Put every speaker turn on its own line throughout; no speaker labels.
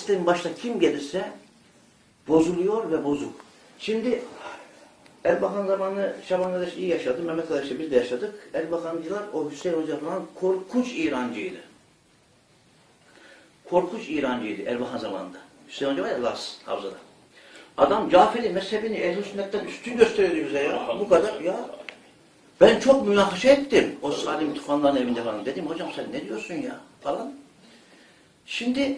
sistemin başta kim gelirse bozuluyor ve bozuk. Şimdi Erbakan zamanı Şaban kardeş iyi yaşadı. Mehmet kardeşle biz de yaşadık. Erbakancılar o Hüseyin Hoca falan korkunç İrancıydı. Korkunç İrancıydı Erbakan zamanında. Hüseyin Hoca var ya Laz Havza'da. Adam Caferi mezhebini ehl sünnetten üstün gösteriyordu bize ya. Bu kadar ya. Ben çok münakaşa ettim. O Salim Tufanların evinde falan. Dedim hocam sen ne diyorsun ya falan. Şimdi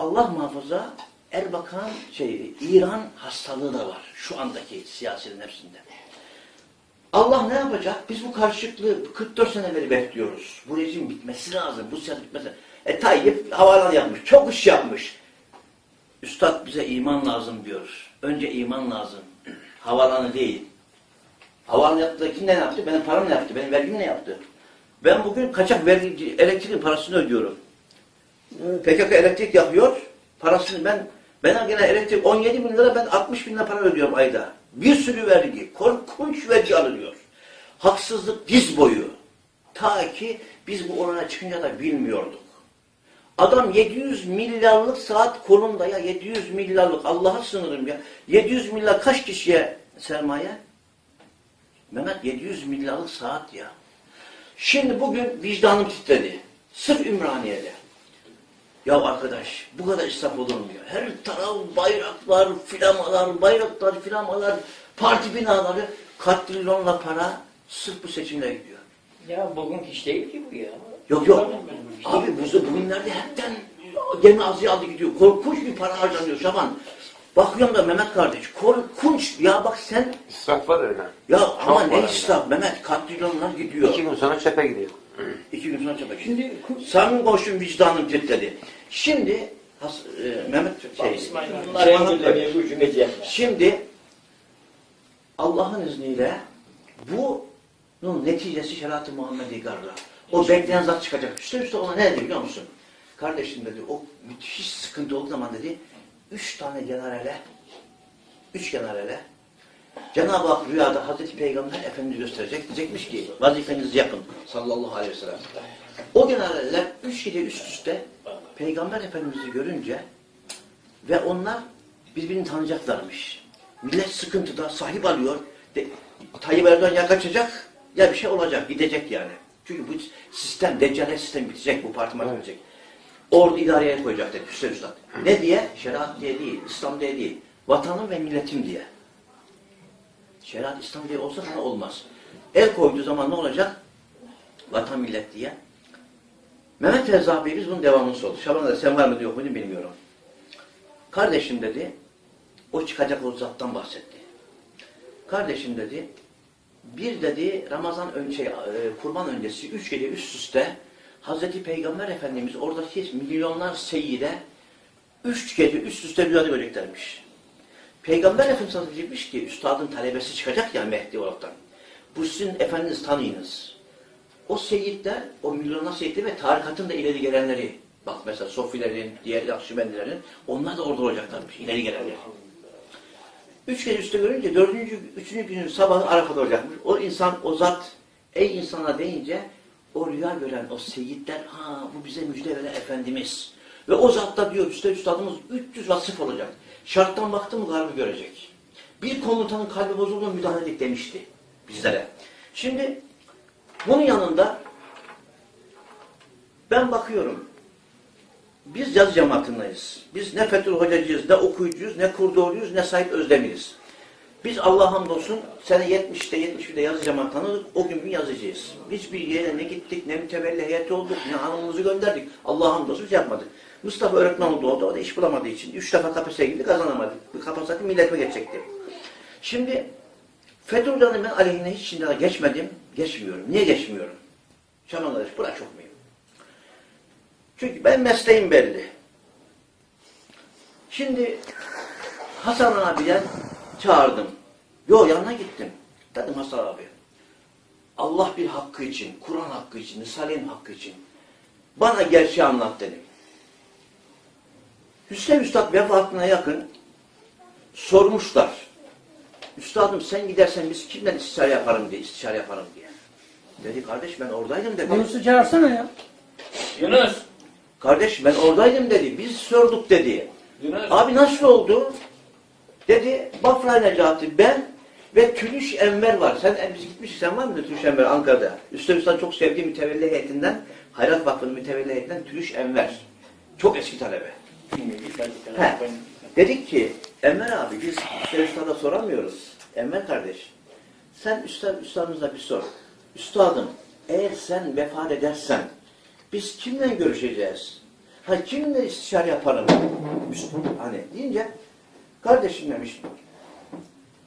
Allah muhafaza Erbakan şey İran hastalığı da var şu andaki siyasilerin hepsinde. Allah ne yapacak? Biz bu karşılıklı 44 sene beri bekliyoruz. Bu rejim bitmesi lazım. Bu siyaset bitmesi E Tayyip havalan yapmış. Çok iş yapmış. Üstad bize iman lazım diyor. Önce iman lazım. Havalanı değil. Havalanı yaptı. Kim ne yaptı? Benim param ne yaptı? Benim vergim ne yaptı? Ben bugün kaçak vergi, elektriğin parasını ödüyorum. PKK elektrik yapıyor. Parasını ben ben gene elektrik 17 bin lira ben 60 bin lira para ödüyorum ayda. Bir sürü vergi. Korkunç vergi alınıyor. Haksızlık diz boyu. Ta ki biz bu orana çıkınca da bilmiyorduk. Adam 700 milyarlık saat kolunda ya 700 milyarlık Allah'a sınırım ya. 700 milyar kaç kişiye sermaye? Mehmet 700 milyarlık saat ya. Şimdi bugün vicdanım titredi. Sırf Ümraniye'de. Ya arkadaş bu kadar israf olur mu ya? Her taraf bayraklar, flamalar, bayraklar, flamalar, parti binaları katrilyonla para sırf bu seçimle gidiyor.
Ya bugünkü iş değil ki bu ya.
Yok yok. Abi bu bugünlerde hepten gemi azı aldı gidiyor. Korkunç bir para harcanıyor Şaban. Bakıyorum da Mehmet kardeş korkunç. Ya bak sen
İsraf var öyle.
ya
Çok
ama ne israf Mehmet katrilyonlar gidiyor.
İki gün sonra çöpe gidiyor.
İki gün sonra çabuk.
Şimdi
Samim komşum vicdanım titredi. Şimdi has, e, Mehmet şey,
İsmail gücüm edecekler.
Şimdi Allah'ın izniyle bunun neticesi şeriat-ı Muhammedi Garra. O bekleyen zat çıkacak. Üste üste ona ne dedi biliyor musun? Kardeşim dedi o müthiş sıkıntı olduğu zaman dedi üç tane generale üç generale Cenab-ı Hak rüyada Hazreti Peygamber Efendimiz gösterecek. Diyecekmiş ki vazifenizi yapın sallallahu aleyhi ve sellem. O generaller üç gece üst üste Peygamber Efendimiz'i görünce ve onlar birbirini tanıyacaklarmış. Millet sıkıntıda sahip alıyor. De, Tayyip Erdoğan ya kaçacak ya bir şey olacak. Gidecek yani. Çünkü bu sistem, Deccale sistem bitecek. Bu parti evet. bitecek. Ordu idareye koyacak dedi Hüseyin Üstad. Ne diye? Şeriat diye değil, İslam diye değil. Vatanım ve milletim diye. Şeriat İslam diye olsa sana olmaz. El koyduğu zaman ne olacak? Vatan millet diye. Mehmet Fevzi Bey biz bunun devamını sordu. Şaban da sen var mı diyor muydu bilmiyorum. Kardeşim dedi, o çıkacak o zattan bahsetti. Kardeşim dedi, bir dedi Ramazan önce, e, kurban öncesi üç gece üst üste Hazreti Peygamber Efendimiz oradaki milyonlar seyyide üç gece üst üste rüyada göreceklermiş. Peygamber Efendimiz diyecekmiş ki üstadın talebesi çıkacak ya Mehdi olaraktan. Bu sizin efendiniz tanıyınız. O seyitler, o milyonlar seyitler ve tarikatın da ileri gelenleri, bak mesela Sofilerin, diğer Nakşibendilerin, onlar da orada olacaklarmış, ileri gelenler. Üç kere üstte görünce dördüncü, üçüncü günün sabahı Arafat'ta olacakmış. O insan, o zat, ey insana deyince o rüya gören o seyitler, ha bu bize müjde veren Efendimiz. Ve o zat da diyor, üstte üstadımız 300 vasıf olacak. Şarttan baktı mı kalbi görecek. Bir komutanın kalbi bozuldu müdahale edik demişti bizlere. Şimdi bunun yanında ben bakıyorum. Biz yaz cemaatindayız. Biz ne Fethullah Hocacıyız, ne okuyucuyuz, ne Kurdoğlu'yuz, ne Said Özdemiriz. Biz Allah hamdolsun sene 70'te 71'de yazı cemaat tanıdık. O gün bir yazıcıyız. Hiçbir yere ne gittik, ne mütevelli heyeti olduk, ne hanımımızı gönderdik. Allah hamdolsun şey yapmadık. Mustafa öğretmen oldu orada. O da iş bulamadığı için. Üç defa KPSS'ye girdi kazanamadı. Bir kapasaydı milletime geçecekti. Şimdi Fethullah'ın ben aleyhine hiç şimdi geçmedim. Geçmiyorum. Niye geçmiyorum? Şaman kardeş bırak çok mühim. Çünkü ben mesleğim belli. Şimdi Hasan abiye çağırdım. Yo yanına gittim. Dedim Hasan abi. Allah bir hakkı için, Kur'an hakkı için, Risale'nin hakkı için bana gerçeği anlat dedim. Hüseyin Üstad vefatına yakın sormuşlar. Üstadım sen gidersen biz kimden istişare yaparım diye, istişare yaparım diye. Dedi kardeş ben oradaydım dedi.
Yunus'u çağırsana ya.
Yunus.
Kardeş ben oradaydım dedi. Biz sorduk dedi.
Döner.
Abi nasıl oldu? Dedi Bafra Necati ben ve Tülüş Enver var. Sen e, biz gitmiştik sen var mıydın Tülüş Enver Ankara'da? Üstad Üstad çok sevdiğim mütevelli heyetinden Hayrat Vakfı'nın mütevelli heyetinden Tülüş Enver. Çok eski talebe. Dedik ki Enver abi biz Üstad Üstad'a soramıyoruz. Enver kardeş sen Üstad Üstadımıza bir sor. Üstadım eğer sen vefat edersen biz kimle görüşeceğiz? Ha kimle istişare yaparım? Hani deyince kardeşim demiş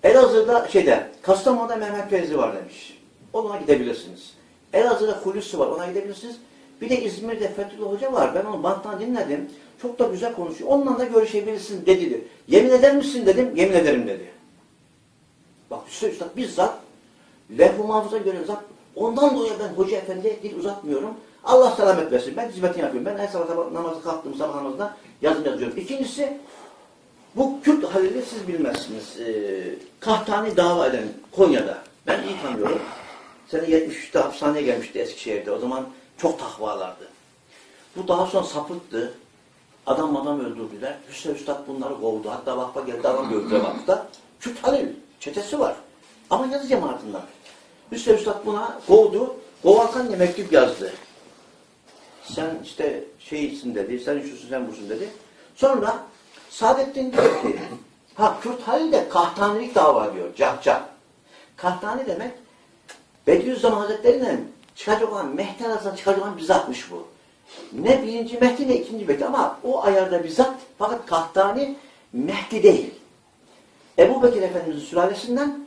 Elazığ'da şeyde Kastamonu'da Mehmet Feyzi var demiş. Ona gidebilirsiniz. Elazığ'da Hulusi var ona gidebilirsiniz. Bir de İzmir'de Fethullah Hoca var. Ben onu banttan dinledim. Çok da güzel konuşuyor. Onunla da görüşebilirsin dedi. diyor. Yemin eder misin dedim. Yemin ederim dedi. Bak Hüsnü Üstad bizzat lef-i mahfuza göre zat. Ondan dolayı ben Hoca Efendi dil uzatmıyorum. Allah selamet versin. Ben hizmetini yapıyorum. Ben her sabah, sabah namazı kalktım sabah namazında yazım yazıyorum. İkincisi bu Kürt Halil'i siz bilmezsiniz. Ee, Kahtani dava eden Konya'da. Ben iyi tanıyorum. Sene 73'te hapishaneye gelmişti Eskişehir'de. O zaman çok takvalardı. Bu daha sonra sapıttı. Adam adam öldürdüler. Hüsnü Üstad bunları kovdu. Hatta vakfa geldi adam gördüler vakfta. Kürt Halil çetesi var. Ama yazı cemaatinden. Hüsnü Üstad buna kovdu. Kovarken de mektup yazdı. Sen işte şeysin dedi, sen şusun sen busun dedi. Sonra Saadettin diyor ki, ha Kürt Halil de kahtanilik dava diyor, cahcah. Kahtani demek, Bediüzzaman Hazretleri'yle çıkacak olan Mehdi arasında çıkacak olan bizzatmış bu. Ne birinci Mehdi ne ikinci Mehdi ama o ayarda bizzat fakat Kahtani Mehdi değil. Ebu Bekir Efendimiz'in sülalesinden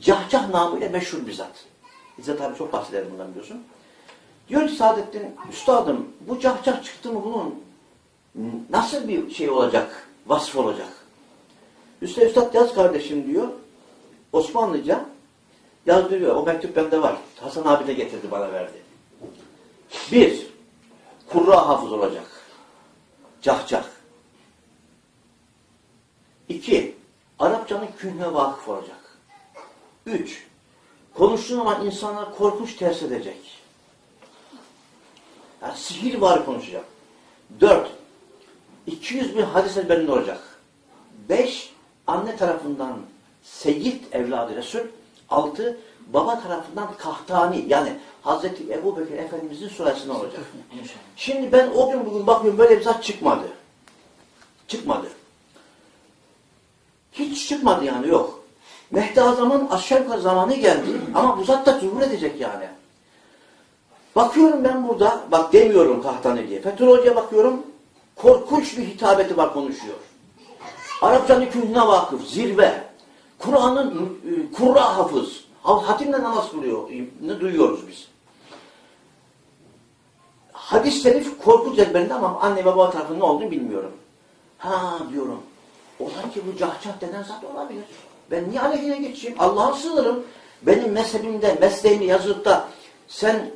Cahcah namıyla meşhur bizzat. İzzet abi çok bahseder bundan biliyorsun. Diyor ki Saadettin, üstadım bu cahcah çıktı mı bunun nasıl bir şey olacak, vasf olacak? Üstad Üstad yaz kardeşim diyor. Osmanlıca yazdırıyor. O mektup bende var. Hasan abi de getirdi bana verdi. Bir, kurra hafız olacak. Cahcah. İki, Arapçanın kühne vakıf olacak. Üç, konuştuğun zaman insanlar korkunç ters edecek. Yani sihir var konuşacak. Dört, 200 bin hadis ezberinde olacak. Beş, anne tarafından Seyyid evladı Resul. Altı, baba tarafından Kahtani yani Hazreti Ebu Bekir Efendimizin sülalesinden olacak. Şimdi ben o gün bugün bakıyorum böyle bir zat çıkmadı. Çıkmadı. Hiç çıkmadı yani yok. Mehdi Azam'ın yukarı zamanı geldi ama bu zat da zuhur edecek yani. Bakıyorum ben burada, bak demiyorum Kahtani diye. Fethullah Hoca'ya bakıyorum, korkunç bir hitabeti var konuşuyor. Arapçanın kühne vakıf, zirve. Kur'an'ın e, kurra hafız. Hatimle namaz kılıyor, ne duyuyoruz biz. Hadis şerif ezberinde ama anne baba tarafının ne olduğunu bilmiyorum. Ha diyorum. Ola ki bu cahçah denen zat olabilir. Ben niye aleyhine geçeyim? Allah'a sığınırım. Benim mezhebimde, mesleğimi yazıp da sen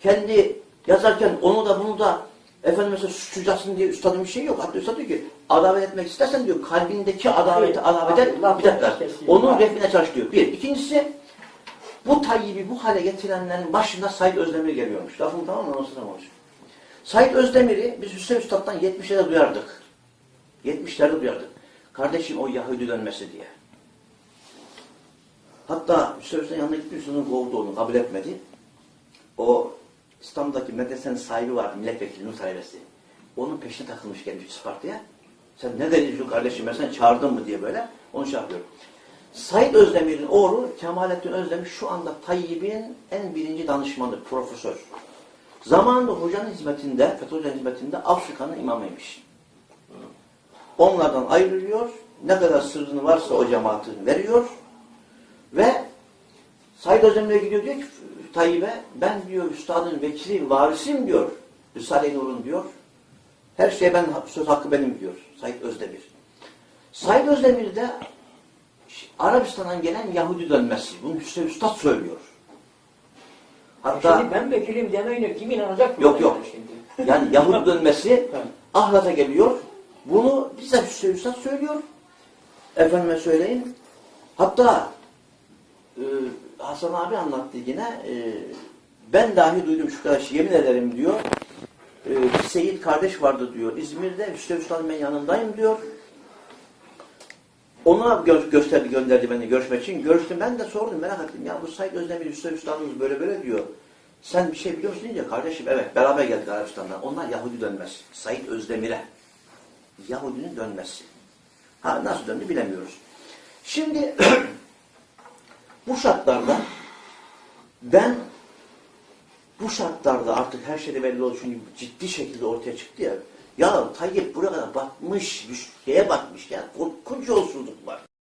kendi yazarken onu da bunu da efendim mesela suçlayacaksın diye üstadın bir şey yok. Hatta üstad diyor ki adalet etmek istersen diyor kalbindeki adaveti adalet et bir dakika. Onun refine çalış diyor. Bir. İkincisi bu Tayyip'i bu hale getirenlerin başında Said Özdemir geliyormuş. Lafım tamam mı? Nasıl tamam Said Özdemir'i biz Hüseyin Üstad'dan 70'lerde duyardık. 70'lerde duyardık. Kardeşim o Yahudi dönmesi diye. Hatta Hüseyin Üstad'ın yanına gitmiş, onun kovdu onu, kabul etmedi. O İstanbul'daki medresenin sahibi vardı, milletvekili Nur talebesi. Onun peşine takılmış gelmiş Isparta'ya. Sen ne dedin kardeşim, ben seni çağırdım mı diye böyle. Onu şey yapıyor. Said Özdemir'in oğlu Kemalettin Özdemir şu anda Tayyip'in en birinci danışmanı, profesör. Zamanında hocanın hizmetinde, FETÖ hocanın hizmetinde Afrika'nın imamıymış. Onlardan ayrılıyor, ne kadar sırrını varsa o cemaatin veriyor ve Said Özdemir'e gidiyor diyor ki Tayyip'e ben diyor üstadın vekili, varisim diyor. Risale-i Nur'un diyor. Her şeye ben söz hakkı benim diyor. Said Özdemir. Said Özdemir de Arabistan'dan gelen Yahudi dönmesi. Bunu Hüseyin Üstad söylüyor. Hatta
Şimdi ben vekilim demeyle kim inanacak?
Yok, yok.
Şimdi?
yani Yahudi dönmesi ahlata geliyor. Bunu bize Hüseyin Üstad söylüyor. Efendime söyleyeyim. Hatta e, Hasan abi anlattı yine. e, ben dahi duydum şu kadar şey, yemin ederim diyor. e, bir Seyit kardeş vardı diyor. İzmir'de Hüsrev Usta'nın ben yanındayım diyor. Ona gö gösterdi, gönderdi beni görüşmek için. Görüştüm. Ben de sordum, merak ettim. Ya bu Said Özdemir Hüsrev Usta'nız böyle böyle diyor. Sen bir şey biliyor musun deyince kardeşim evet beraber geldik Arabistan'dan. Onlar Yahudi dönmez. Said Özdemir'e. Yahudinin dönmesi. Ha nasıl döndü bilemiyoruz. Şimdi bu şartlarda ben bu şartlarda artık her şeyde belli oldu çünkü ciddi şekilde ortaya çıktı ya. Ya Tayyip buraya kadar batmış, şeye batmış ya. Korkunç yolsuzluk var.